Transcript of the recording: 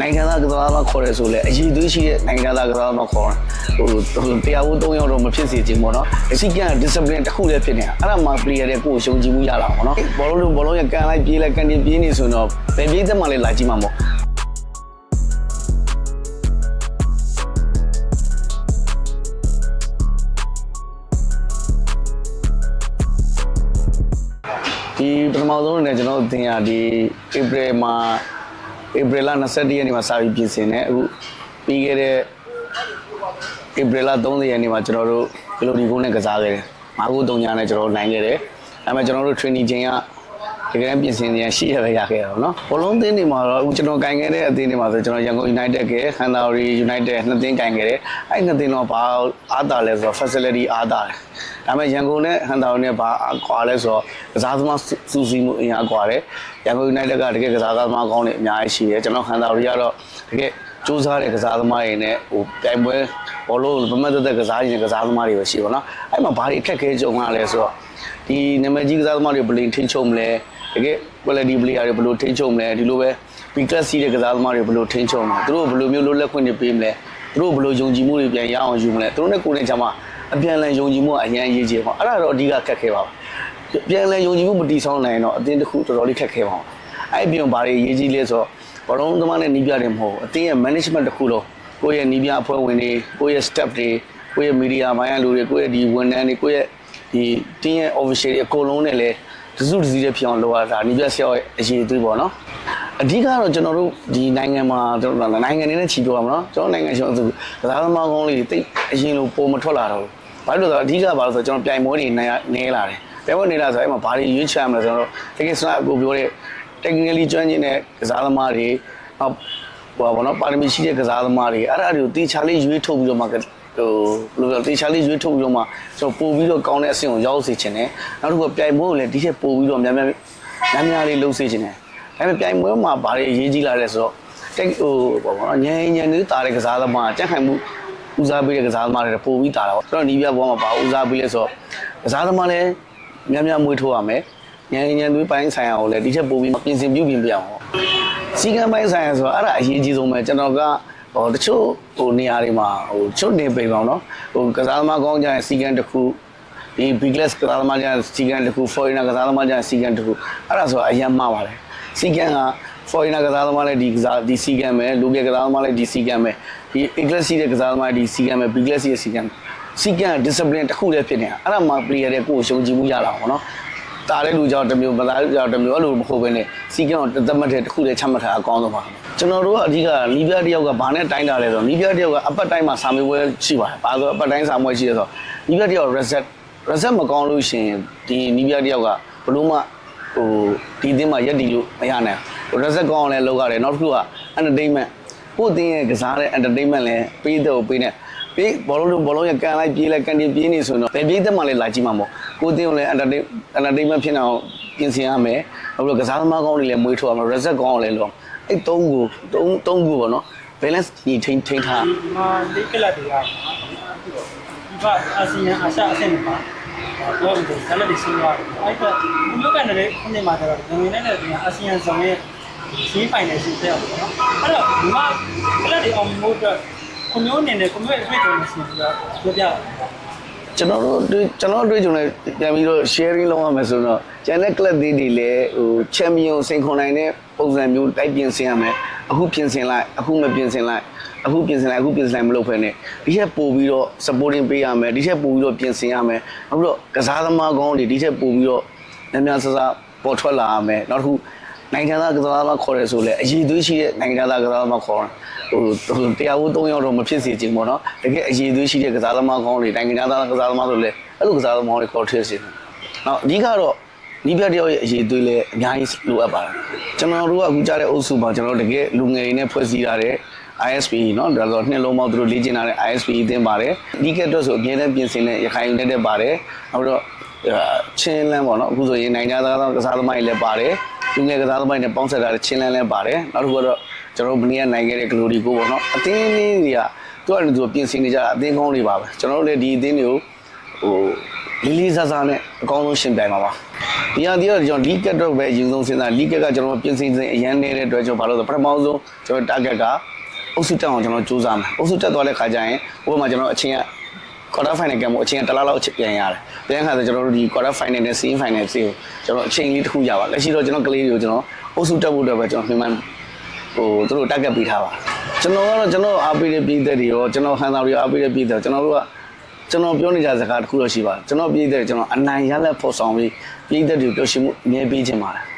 နိုင်ငံသားကစားသမားခေါ်တယ်ဆိုလဲအည်သွေးရှိတဲ့နိုင်ငံသားကစားသမားခေါ်တာဟိုတရားဝင်၃ရောက်တော့မဖြစ်စေချင်ပေါ့နော်အစီကံ discipline တစ်ခုလည်းဖြစ်နေတာအဲ့ဒါမှ player တွေကိုယ်ရှုံးကြည့်မှုရတာပေါ့နော်ဘောလုံးလုံးဘောလုံးရကန်လိုက်ပြေးလိုက်ကန်တင်ပြေးနေဆိုတော့ဘယ်ပြေးသက်မှလည်းလာကြည့်မှာပေါ့ဒီပထမဆုံးအနေနဲ့ကျွန်တော်တင်ရဒီ April မှာ April လ21ရက်နေ့မှာစပြီးပြင်ဆင်တယ်အခုပြီးခဲ့တဲ့ April လ30ရက်နေ့မှာကျွန်တော်တို့ကလိုဒီကုန်းနဲ့ကစားခဲ့တယ်။၅ခု3ညနဲ့ကျွန်တော်တို့နိုင်ခဲ့တယ်။အဲမဲ့ကျွန်တော်တို့ training ချိန်က တကယ်ပြင်ဆင်နေရရှိရပဲရခဲ့ရအောင်နော်။ဘောလုံးသင်းတွေမှာတော့အခုကျွန်တော်ကင်ခဲ့တဲ့အသင်းတွေမှာဆိုကျွန်တော်ရန်ကုန် United ကခန္ဓာရီ United နှစ်သင်းကင်ခဲ့တယ်။အဲ့နှစ်သင်းတော့ဘာအားတာလဲဆိုတော့ facility အားတာတယ်။ဒါပေမဲ့ရန်ကုန်နဲ့ဟန်တာရီနဲ့ဘာကွာလဲဆိုတော့ကစားသမားစူးစီးမှုအင်အားကွာတယ်။ရန်ကုန် United ကတကယ်ကစားသမားကောင်းတွေအများကြီးရှိတယ်။ကျွန်တော်ဟန်တာရီကတော့တကယ်စူးစမ်းတဲ့ကစားသမားတွေနဲ့ဟိုပြိုင်ပွဲဘောလုံးဗမတ်သက်သက်ကစားနေတဲ့ကစားသမားတွေပဲရှိပါတော့။အဲ့မှာဘာတွေအခက်ခဲကြုံရလဲဆိုတော့ဒီနာမည်ကြီးကစားသမားတွေဘယ်လိုထိန်းချုပ်မလဲ တကယ် quality player တွေဘယ်လိုထိန်းချုပ်မလဲဒီလိုပဲ B class စီးတဲ့ကစားသမားတွေဘယ်လိုထိန်းချုပ်မလဲသူတို့ဘယ်လိုမျိုးလို့လက်ခွင့်တွေပေးမလဲသူတို့ဘယ်လိုယုံကြည်မှုတွေပြန်ရအောင်ယူမလဲသူတို့နဲ့ကိုယ်နဲ့ကြမှာအပြန်အလှန်ယုံကြည်မှုကအရင်အရေးကြီးပါအဲ့ဒါတော့အဓိကခက်ခဲပါဘူးပြန်အလှန်ယုံကြည်မှုမတည်ဆောက်နိုင်ရင်တော့အသင်းတစ်ခုတော်တော်လေးခက်ခဲပါဘူးအဲ့ဒီပြင်ဘာတွေအရေးကြီးလဲဆိုတော့ဘောလုံးသမားနဲ့နီးပြတယ်မဟုတ်ဘူးအသင်းရဲ့ management တစ်ခုလုံးကိုယ့်ရဲ့နီးပြအဖွဲ့ဝင်တွေကိုယ့်ရဲ့ staff တွေကိုယ့်ရဲ့ media မိုင်းရလူတွေကိုယ့်ရဲ့ဒီဝန်ထမ်းတွေကိုယ့်ရဲ့ဒီ team ရဲ့ official တွေအကုန်လုံးနဲ့လည်း တစုတစည်းတည်းဖြစ်အောင်လုပ်ရတာနီးပြဆရာရဲ့အရေးအသွေးပေါ့နော်အဓိကတော့ကျွန်တော်တို့ဒီနိုင်ငံမှာကျွန်တော်တို့နိုင်ငံနေနဲ့ချီပြောရမှာနော်ကျွန်တော်နိုင်ငံရှင်သူကစားသမားကောင်းလေးတွေတိတ်အရင်လိုပုံမထွက်လာတော့ဘူးဘာလို့လဲဆိုတော့အဓိကဘာလို့ဆိုတော့ကျွန်တော်ပြိုင်ပွဲတွေနေနေလာတယ်ပြိုင်ပွဲနေလာဆိုအဲ့မှာဘာတွေရွေးချယ်ရမလဲဆိုတော့တကယ်ဆိုတော့အခုပြောတဲ့ technically ကျွမ်းကျင်တဲ့ကစားသမားတွေဟော ဟိုပါတော့ပါရမီရှိတဲ့ကစားသမားတွေအဲ့ဒါတွေကိုတေချာလေးရွေးထုတ်ပြီးတော့မှဟိုဘယ်လိုလဲတေချာလေးရွေးထုတ်ပြီးတော့မှကျွန်တော်ပို့ပြီးတော့ကောင်းတဲ့အဆင့်ကိုရောက်စေချင်တယ်နောက်တစ်ခုကပြိုင်ပွဲကိုလည်းဒီချက်ပို့ပြီးတော့များများများများလေးလုပ်စေချင်တယ်ဒါပေမဲ့ပြိုင်ပွဲမှာဘာတွေအရေးကြီးလာလဲဆိုတော့တက်ဟိုပေါ့နော်ညင်ညင်နေတာတဲ့ကစားသမားကြက်ခိုင်မှုဦးစားပေးတဲ့ကစားသမားတွေပို့ပြီးတာတာပေါ့ကျွန်တော်နီးပြဘောမှာဘာဦးစားပေးလဲဆိုတော့ကစားသမားလည်းများများမွေးထိုးရမယ်ညင်ညင်သွေးပိုင်းဆိုင်ရာကိုလည်းဒီချက်ပို့ပြီးပြင်ဆင်ပြုပြင်ပြအောင်ပေါ့ စီကံပိုင်းဆိုင်ရာဆိုတော့အဲ့ဒါအရေးကြီးဆုံးပဲကျွန်တော်ကဟိုတချို့ဟိုနေရာတွေမှာဟိုချွတ်နေပိန်အောင်နော်ဟိုကစားသမားကောင်းကြရင်စီကံတစ်ခုဒီ big class ကစားသမားကြရင်စီကံတစ်ခု foreigner ကစားသမားကြရင်စီကံတစ်ခုအဲ့ဒါဆိုအရင်မှားပါတယ်စီကံက foreigner ကစားသမားလည်းဒီကစားဒီစီကံပဲလူပြကစားသမားလည်းဒီစီကံပဲဒီ big class စီတဲ့ကစားသမားဒီစီကံပဲ big class စီရဲ့စီကံစီကံ discipline တစ်ခုလည်းဖြစ်နေတာအဲ့ဒါမှ player တွေကိုရှုံကြည်မှုရလာအောင်နော် တာတဲ့လူကြောင့်တစ်မျိုးမသားလူကြောင့်တစ်မျိုးအဲ့လိုမဟုတ်ဘဲနဲ့စီကံကိုတစ်သက်မှတ်တဲ့တစ်ခုလည်းချမှတ်ထားအကောင်းဆုံးပါကျွန်တော်တို့ကအဓိကလီးပြတယောက်ကဘာနဲ့တိုင်းတာလဲဆိုတော့လီးပြတယောက်ကအပတ်တိုင်းမှာစာမေးပွဲရှိပါတယ်။ဘာလို့အပတ်တိုင်းစာမေးပွဲရှိလဲဆိုတော့လီးပြတယောက် reset reset မကောင်းလို့ရှိရင်ဒီလီးပြတယောက်ကဘလို့မှဟိုဒီအသင်းမှာရက်တည်လို့မရနိုင်ဘူး။ reset ကောင်းအောင်လည်းလုပ်ရတယ်။နောက်တစ်ခုက entertainment ကိုယ့်အသင်းရဲ့ကစားတဲ့ entertainment လည်းပေးတဲ့ကိုပေးနေ ပေးဘောလုံးဘောလုံးရကန်လိုက်ပြေးလိုက်ကန်တင်ပြေးနေဆိုတော့ဘယ်ပြေးသက်မှလည်းလာကြည့်မှာမဟုတ်ကိုယ်အသင်းကိုလည်း entertain entertainment ဖြစ်အောင်ပြင်ဆင်ရမယ်နောက်ပြီးတော့ကစားသမားကောင်းတွေလည်းမွေးထုတ်ရမယ် reset ကောင်းအောင်လည်းလုပ်အဲ့သုံးခုသုံးသုံးခုပေါ့နော် balance ညီထိန်းထိန်းထားဒီမှာလေးကလပ်တွေကဒီကအာဆီယံအာရှအဆင့်မှာတော့ဒီကလပ်တွေဆင်းသွားတယ်အဲ့တော့ဒီလိုကနေလည်းခုနေမှာကျတော့ငွေနဲ့လည်းဒီအာဆီယံဇုံရဲ့စီးဖိုင်နယ်စီတက်အောင်ပေါ့နော်အဲ့တော့ဒီမှာကလပ်တွေအောင်မို့အတွက် ကိုမျိုးအနေနဲ့ကိုမျိုးရဲ့အတွေ့အကြုံတွေစီပြီးတော့ပြောပြပါကျွန်တော်တို့တွေ့ကျွန်တော်တို့တွေ့ကြုံနဲ့ပြန်ပြီးတော့ sharing လုပ်ရမယ်ဆိုတော့ကျန်တဲ့ club တွေတွေလည်းဟို champion စိန်ခေါ်နိုင်တဲ့ပုံစံမျိုးတိုက်ပြင်ဆင်ရမယ်အခုပြင်ဆင်လိုက်အခုမပြင်ဆင်လိုက်အခုပြင်ဆင်လိုက်အခုပြင်ဆင်လိုက်မလုပ်ဖ ೇನೆ ဒီချက်ပို့ပြီးတော့ supporting ပေးရမယ်ဒီချက်ပို့ပြီးတော့ပြင်ဆင်ရမယ်နောက်ပြီးတော့ကစားသမားကောင်းတွေဒီချက်ပို့ပြီးတော့များများဆဆပေါ်ထွက်လာရမယ်နောက်တစ်ခုနိုင်ငံသားကစားသမားခေါ်တယ်ဆိုလဲအရေးသွေးရှိတဲ့နိုင်ငံသားကစားသမားခေါ်တယ် ဟိုတရားဦး၃ယောက်တော့မဖြစ်စေချင်ဘူးเนาะတကယ်အရေးသွေးရှိတဲ့ကစားသမားကောင်းတွေနိုင်ငံသားကစားသမားဆိုလဲအဲ့လိုကစားသမားတွေခေါ်ထည့်စေတယ်နောက်အဓိကတော့နီးပြတယောက်ရဲ့အရေးသွေးလည်းအများကြီးလိုအပ်ပါတယ်ကျွန်တော်တို့ကအခုကြားတဲ့အုပ်စုမှာကျွန်တော်တို့တကယ်လူငယ်တွေနဲ့ဖွဲ့စည်းထားတဲ့ ISP เนาะဒါဆိုနှစ်လုံးပေါင်းသူတို့လေ့ကျင့်ထားတဲ့ ISP အသင်းပါတယ်ဒီကက်တော့ဆိုအမြဲတမ်းပြင်ဆင်တဲ့ရခိုင်ယူနိုက်တက်ပါတယ်နောက်တော့ချင်းလန်းပေါ့နော်အခုဆိုရင်နိုင်ငံသားကစားသမားတွေလည်းပါတယ်လူငယ်ကစားသမားတွေနဲ့ပေါင်းဆက်ထားတဲ့ချင်းလန်းလည်းပါတယ်နောက်တစ်ခုကတော့ ကျွန်တော်တို့မနေ့ကနိုင်ခဲ့တဲ့ Glory ကိုပေါ့နော်အသင်းလေးတွေကသူကလည်းသူပြင်ဆင်နေကြတာအသင်းကောင်းတွေပါပဲကျွန်တော်တို့လည်းဒီအသင်းတွေကိုဟိုလေးလေးစားစားနဲ့အကောင်းဆုံးရှင်ပြိုင်ပါပါဒီဟာဒီတော့ကျွန်တော်လီကက်တော့ပဲအရင်ဆုံးစဉ်းစားလီကက်ကကျွန်တော်ပြင်ဆင်စဉ်အရန်နေတဲ့အတွက်ကျွန်တော်ဘာလို့လဲဆိုတော့ပထမဆုံးကျွန်တော် target ကအုပ်စုတက်အောင်ကျွန်တော်စူးစမ်းမယ်အုပ်စုတက်သွားတဲ့ခါကျရင်ဟိုဘက်မှာကျွန်တော်အချင်းက quarter final ကံမို့အချိန်ကတစ်လားလောက်ပြန်ရတယ်။ပြန်ခါဆိုကျွန်တော်တို့ဒီ quarter final နဲ့ semi final စီကိုကျွန်တော်အချိန်လေးတစ်ခုရပါလက်ရှိတော့ကျွန်တော်ကလေးတွေကိုကျွန်တော်အုပ်စုတက်ဖို့အတွက်ပဲကျွန်တော်ပြန်မှ ဟိုသူတို့ target ပေးထားပါကျွန်တော်ကတော့ကျွန်တော်အားပေးတဲ့ပြည်သက်တွေရောကျွန်တော်ဟန်သာတွေရောအားပေးတဲ့ပြည်သက်ကျွန်တော်တို့ကကျွန်တော်ပြောနေကြစကားတစ်ခုတော့ရှိပါကျွန်တော်ပြည်သက်တွေကျွန်တော်အနိုင်ရလက်ဖို့ဆောင်ပြီးပြည်သက်တွေကိုပျော်ရွှင်မှုအမြဲပေးခြင်းပါတယ်